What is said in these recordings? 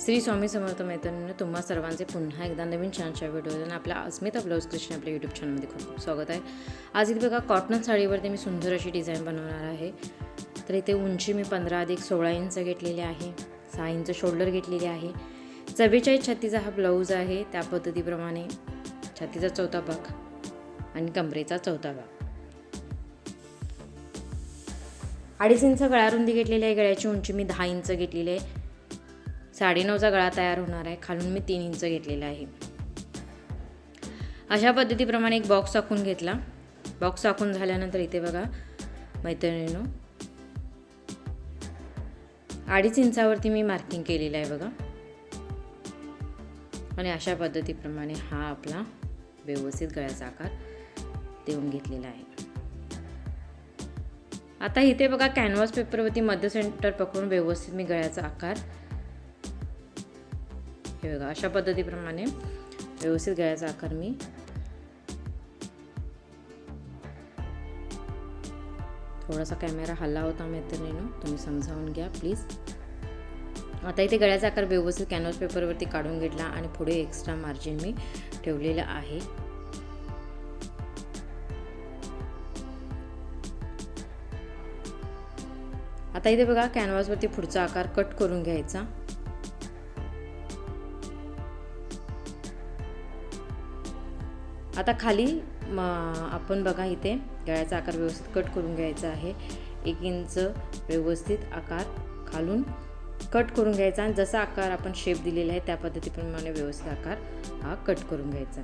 श्री स्वामी समर्थ मैत्रिणींनो तुम्हा सर्वांचे पुन्हा एकदा नवीन छानशा व्हिडिओ आणि आपल्या अस्मिता ब्लाऊज क्रिशन आपल्या यूट्यूब चॅनलमध्ये खूप खूप स्वागत आहे. आज इथे बघा कॉटन साडीवरती मी सुंदर अशी डिझाईन बनवणार आहे. तर इथे उंची मी पंधरा अधिक सोळा इंच घेतलेली आहे सहा इंच शोल्डर घेतलेली आहे. चव्वेचाळीस छत्तीचा हा ब्लाऊज आहे त्या पद्धतीप्रमाणे छातीचा चौथा भाग आणि कमरेचा चौथा भाग. अडीच इंच गळारुंदी घेतलेली आहे गळ्याची उंची मी दहा इंच घेतलेली आहे. साडेनऊचा गळा तयार होणार आहे. खालून मी तीन इंच घेतलेला आहे. अशा पद्धतीप्रमाणे एक बॉक्स आखून घेतला. बॉक्स आखून झाल्यानंतर इथे बघा मैत्रिणीनो अडीच इंचावरती मी मार्किंग केलेलं आहे बघा. आणि अशा पद्धतीप्रमाणे हा आपला व्यवस्थित गळ्याचा आकार देऊन घेतलेला आहे. आता इथे बघा कॅनव्हास पेपरवरती मध्य सेंटर पकडून व्यवस्थित मी गळ्याचा आकार हे बघा अशा पद्धतीप्रमाणे व्यवस्थित गळ्याचा आकार मी. थोडासा कॅमेरा हल्ला होता मैत्रिणीनं तुम्ही समजावून घ्या प्लीज आता इथे गळ्याचा आकार व्यवस्थित कॅनव्हास पेपरवरती काढून घेतला आणि पुढे एक्स्ट्रा मार्जिन मी ठेवलेलं आहे. आता इथे बघा कॅनव्हासवरती पुढचा आकार कट करून घ्यायचा. आता खाली म आपण बघा इथे गळ्याचा आकार व्यवस्थित कट करून घ्यायचा आहे. एक इंच व्यवस्थित आकार खालून कट करून घ्यायचा आणि जसा आकार आपण शेप दिलेला आहे त्या पद्धतीप्रमाणे व्यवस्थित आकार हा कट करून घ्यायचा.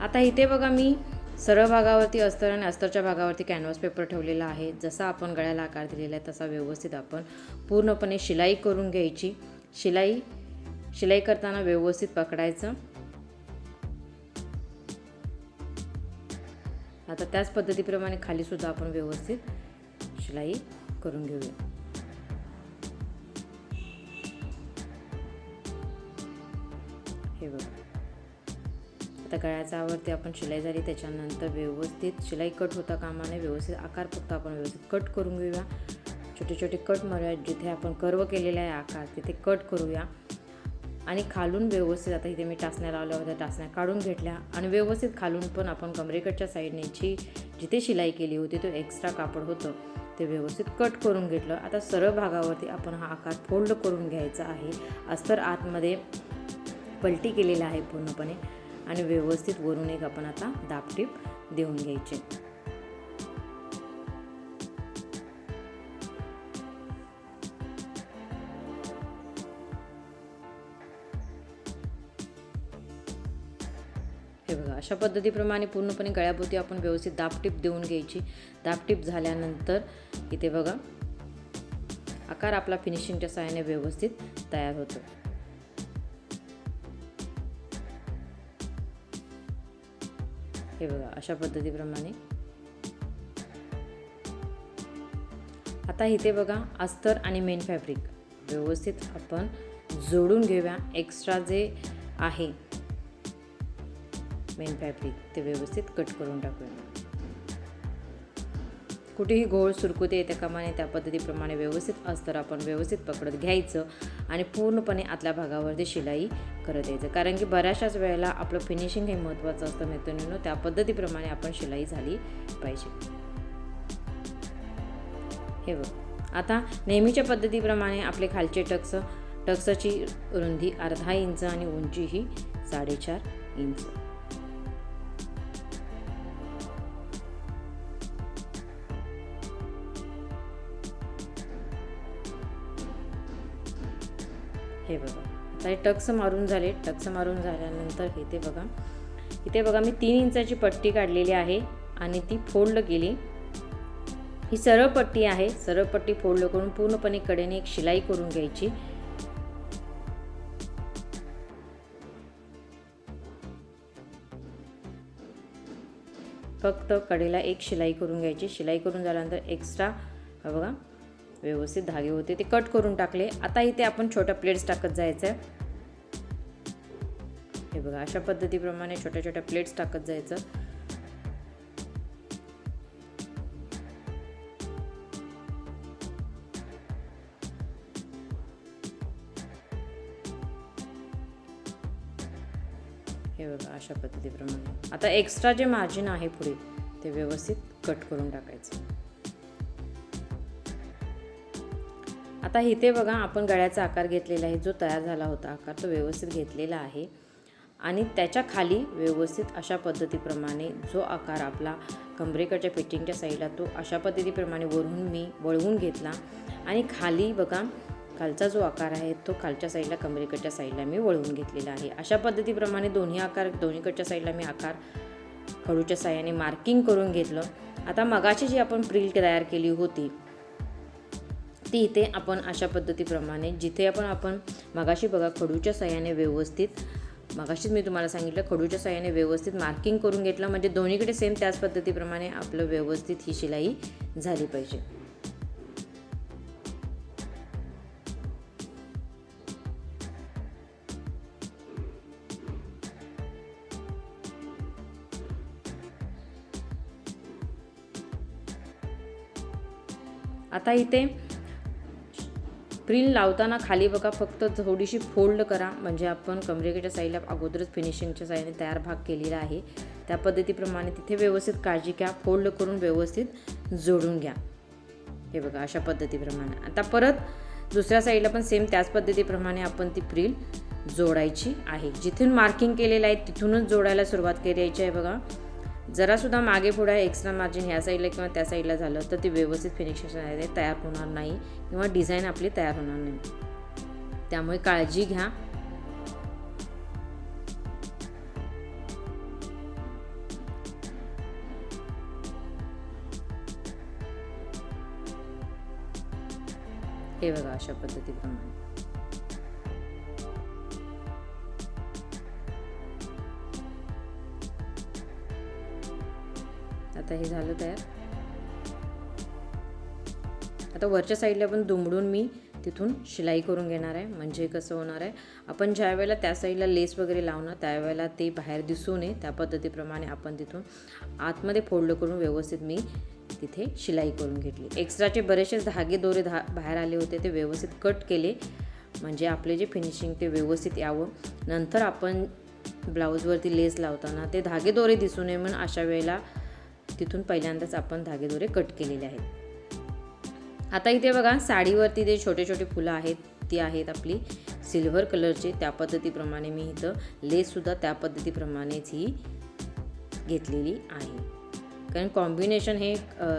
आता इथे बघा मी सरळ भागावरती अस्तर आणि अस्तरच्या भागावरती कॅनव्हास पेपर ठेवलेला आहे. जसा आपण गळ्याला आकार दिलेला आहे तसा व्यवस्थित आपण पूर्णपणे शिलाई करून घ्यायची. शिलाई शिलाई करताना व्यवस्थित पकडायचं. आता त्याच पद्धतीप्रमाणे खालीसुद्धा आपण व्यवस्थित शिलाई करून घेऊया. हे बघा. आता गळ्याच्या आवरती आपण शिलाई झाली त्याच्यानंतर व्यवस्थित शिलाई कट होता कामाने व्यवस्थित आकार फक्त आपण व्यवस्थित कट करून घेऊया. छोटे छोटे कट मारूया जिथे आपण कर्व केलेला आहे आकार तिथे कट करूया. आणि खालून व्यवस्थित आता इथे मी टाचण्या लावल्या होत्या टाचण्या काढून घेतल्या आणि व्यवस्थित खालून पण आपण कमरेकडच्या साईडने जी जिथे शिलाई केली होती तो एक्स्ट्रा कापड होतं ते व्यवस्थित कट करून घेतलं. आता सरळ भागावरती आपण हा आकार फोल्ड करून घ्यायचा आहे. अस्तर आतमध्ये पलटी केलेला आहे पूर्णपणे आणि व्यवस्थित वरून एक आपण आता दापटीप देऊन घ्यायचे. अशा पद्धतीप्रमाणे पूर्णपणे गळ्याभोवती आपण व्यवस्थित दापटीप देऊन घ्यायची. दापटीप झाल्यानंतर इथे बघा आकार आपला फिनिशिंगच्या सहाय्याने व्यवस्थित तयार होतो. हे बघा अशा पद्धतीप्रमाणे. आता इथे बघा अस्तर आणि मेन फॅब्रिक व्यवस्थित आपण जोडून घेऊया. एक्स्ट्रा जे आहे मेन फॅब्रिक ते व्यवस्थित कट करून टाकूया. कुठेही घोळ सुरकुते येत्या कामाने त्या पद्धतीप्रमाणे व्यवस्थित अस्तर आपण व्यवस्थित पकडत घ्यायचं आणि पूर्णपणे आतल्या भागावरती शिलाई करत यायचं. कारण की बऱ्याचशाच वेळेला आपलं फिनिशिंग हे महत्त्वाचं असतं मैत्रिणीनं त्या पद्धतीप्रमाणे आपण शिलाई झाली पाहिजे. हे बघ. आता नेहमीच्या पद्धतीप्रमाणे आपले खालचे टक्स टक्सची रुंदी अर्धा इंच आणि उंची ही साडेचार इंच. बघा टक्स मारून झाले टक्स मारून झाल्यानंतर इथे बघा. इथे बघा मी तीन इंचाची पट्टी काढलेली आहे आणि ती फोल्ड केली. ही सरळ पट्टी आहे. सरळ पट्टी फोल्ड करून पूर्णपणे कडेने एक शिलाई करून घ्यायची. फक्त कडेला एक शिलाई करून घ्यायची. शिलाई करून झाल्यानंतर एक्स्ट्रा बघा व्यवस्थित धागे होते. ते कट करून टाकले. आता इथे आपण छोट्या प्लेट्स टाकत जायचं आहे हे बघा. अशा पद्धतीप्रमाणे छोट्या छोट्या प्लेट्स टाकत जायचं. हे बघा अशा पद्धतीप्रमाणे. आता एक्स्ट्रा जे मार्जिन आहे पुढे ते व्यवस्थित कट करून टाकायचं. आता इथे बघा आपण गळ्याचा आकार घेतलेला आहे. जो तयार झाला होता आकार तो व्यवस्थित घेतलेला आहे. आणि त्याच्याखाली व्यवस्थित अशा पद्धतीप्रमाणे जो आकार आपला कमरेकडच्या फिटिंगच्या साईडला तो अशा पद्धतीप्रमाणे वरून मी वळवून घेतला. आणि खाली बघा खालचा जो आकार आहे तो खालच्या साईडला कमरेकडच्या साईडला मी वळवून घेतलेला आहे. अशा पद्धतीप्रमाणे दोन्ही आकार दोन्हीकडच्या साईडला मी आकार खडूच्या साह्याने मार्किंग करून घेतलं. आता मगाची जी आपण प्रिल तयार केली होती ती इथे आपण अशा पद्धतीप्रमाणे जिथे आपण आपण मगाशी बघा खडूच्या साह्याने व्यवस्थित मगाशीच मी तुम्हाला सांगितलं खडूच्या साह्याने व्यवस्थित मार्किंग करून घेतलं. म्हणजे दोन्हीकडे सेम त्याच पद्धतीप्रमाणे आपलं व्यवस्थित ही शिलाई झाली पाहिजे. आता इथे प्रिल लावताना खाली बघा फक्त थोडीशी फोल्ड करा. म्हणजे आपण कमरेकेच्या साईडला अगोदरच फिनिशिंगच्या साईडने तयार भाग केलेला आहे. त्या पद्धतीप्रमाणे तिथे व्यवस्थित काळजी घ्या. फोल्ड करून व्यवस्थित जोडून घ्या. हे बघा अशा पद्धतीप्रमाणे. आता परत दुसऱ्या साईडला पण सेम त्याच पद्धतीप्रमाणे आपण ती प्रिल जोडायची आहे. जिथून मार्किंग केलेलं आहे तिथूनच जोडायला सुरुवात करायची आहे. बघा. जरासुद्धा मागे पुढे एक्स्ट्रा मार्जिन ह्या साईडला किंवा त्या साईडला झालं तर ते व्यवस्थित फिनिशिंग तयार होणार नाही किंवा डिझाईन आपली तयार होणार नाही. त्यामुळे काळजी घ्या. हे बघा अशा पद्धतीप्रमाणे. आता हे झालं तयार. आता वरच्या साईडला पण दुमडून मी तिथून शिलाई करून घेणार आहे. म्हणजे कसं होणार आहे? आपण ज्या वेळेला त्या साईडला लेस वगैरे लावणार त्यावेळेला ते बाहेर दिसू नये. त्या पद्धतीप्रमाणे आपण तिथून आतमध्ये फोल्ड करून व्यवस्थित मी तिथे शिलाई करून घेतली. एक्स्ट्राचे बरेचसे धागे दोरे धा बाहेर आले होते ते व्यवस्थित कट केले. म्हणजे आपले जे फिनिशिंग ते व्यवस्थित यावं. नंतर आपण ब्लाऊजवरती लेस लावताना ते धागे दोरे दिसू नये म्हणून अशा वेळेला तिथून पहिल्यांदाच आपण धागेदोरे कट केलेले आहेत. आता इथे बघा साडीवरती जे छोटे छोटे फुलं आहेत ती आहेत आपली सिल्वर कलरचे. त्या पद्धतीप्रमाणे मी इथं लेससुद्धा त्या पद्धतीप्रमाणेच ही घेतलेली आहे. कारण कॉम्बिनेशन हे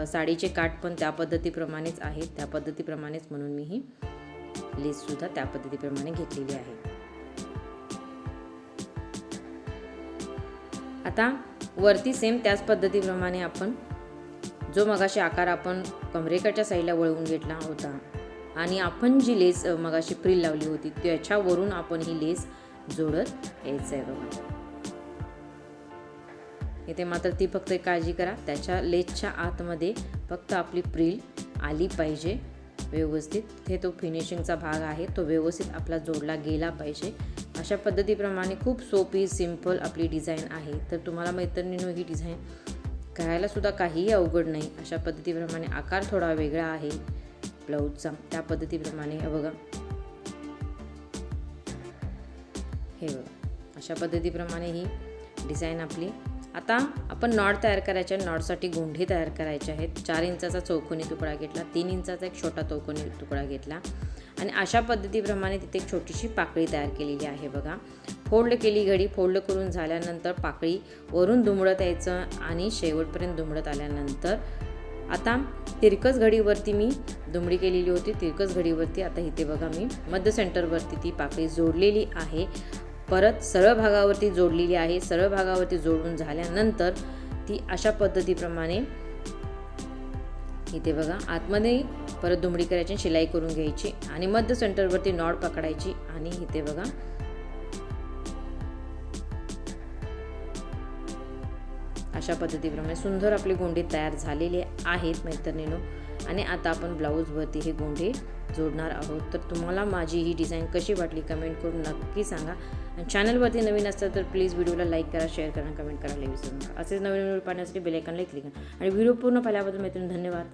साडीचे काठ पण त्या पद्धतीप्रमाणेच आहेत. त्या पद्धतीप्रमाणेच म्हणून मी ही लेससुद्धा त्या पद्धतीप्रमाणे घेतलेली आहे. आता वरती सेम त्याच पद्धतीप्रमाणे आपण जो मगाशी आकार आपण कमरेकडच्या साईडला वळवून घेतला होता आणि आपण जी लेस मगाशी प्रिल लावली होती त्याच्यावरून आपण ही लेस जोडत यायचं आहे बघा. इथे मात्र ती फक्त काळजी करा. त्याच्या लेसच्या आतमध्ये फक्त आपली प्रिल आली पाहिजे व्यवस्थित. तिथे तो फिनिशिंगचा भाग आहे तो व्यवस्थित आपला जोडला गेला पाहिजे. अशा पद्धतीप्रमाणे खूप सोपी सिंपल आपली डिझाईन आहे. तर तुम्हाला मैत्रिणीनो ही डिझाईन करायलासुद्धा काहीही अवघड नाही. अशा पद्धतीप्रमाणे आकार थोडा वेगळा आहे. ब्लाऊजचा त्या पद्धतीप्रमाणे. बघा. हे बघा. अशा पद्धतीप्रमाणे ही डिझाईन आपली. आता आपण नॉट तयार करायचे आहे. नॉटसाठी गोंढे तयार करायचे आहेत. चार इंचाचा चौकोनी तुकडा घेतला. तीन इंचाचा एक छोटा चौकोनी तुकडा घेतला. आणि अशा पद्धतीप्रमाणे तिथे एक छोटीशी पाकळी तयार केलेली आहे बघा. फोल्ड केली घडी फोल्ड करून झाल्यानंतर पाकळी वरून दुमडत यायचं आणि शेवटपर्यंत दुमडत आल्यानंतर आता तिरकस घडीवरती मी दुमडी केलेली होती. तिरकस घडीवरती आता इथे बघा मी मध्य सेंटरवरती ती पाकळी जोडलेली आहे. परत सरळ भागावरती जोडलेली आहे. सरळ भागावरती जोडून झाल्यानंतर ती अशा पद्धतीप्रमाणे इथे बघा आतमध्ये परत दुमडी करायची शिलाई करून घ्यायची आणि मध्य सेंटरवरती नॉड पकडायची आणि इथे बघा. अशा पद्धतीप्रमाणे सुंदर आपली गोंडे तयार झालेले आहेत मैत्रिणीनो. आणि आता आपण ब्लाऊजवरती हे गोंडे जोडणार आहोत. तर तुम्हाला माझी ही डिझाईन कशी वाटली कमेंट करून नक्की सांगा. चॅनलवरती नवीन असतात तर प्लीज व्हिडिओला लाईक करा शेअर करा कमेंट करायला विसरू नका असेच नवीन व्हिडिओ पाहण्यासाठी बेलायकनला क्लिक करा. आणि व्हिडिओ पूर्ण पाहिल्याबद्दल मैत्रिणी धन्यवाद.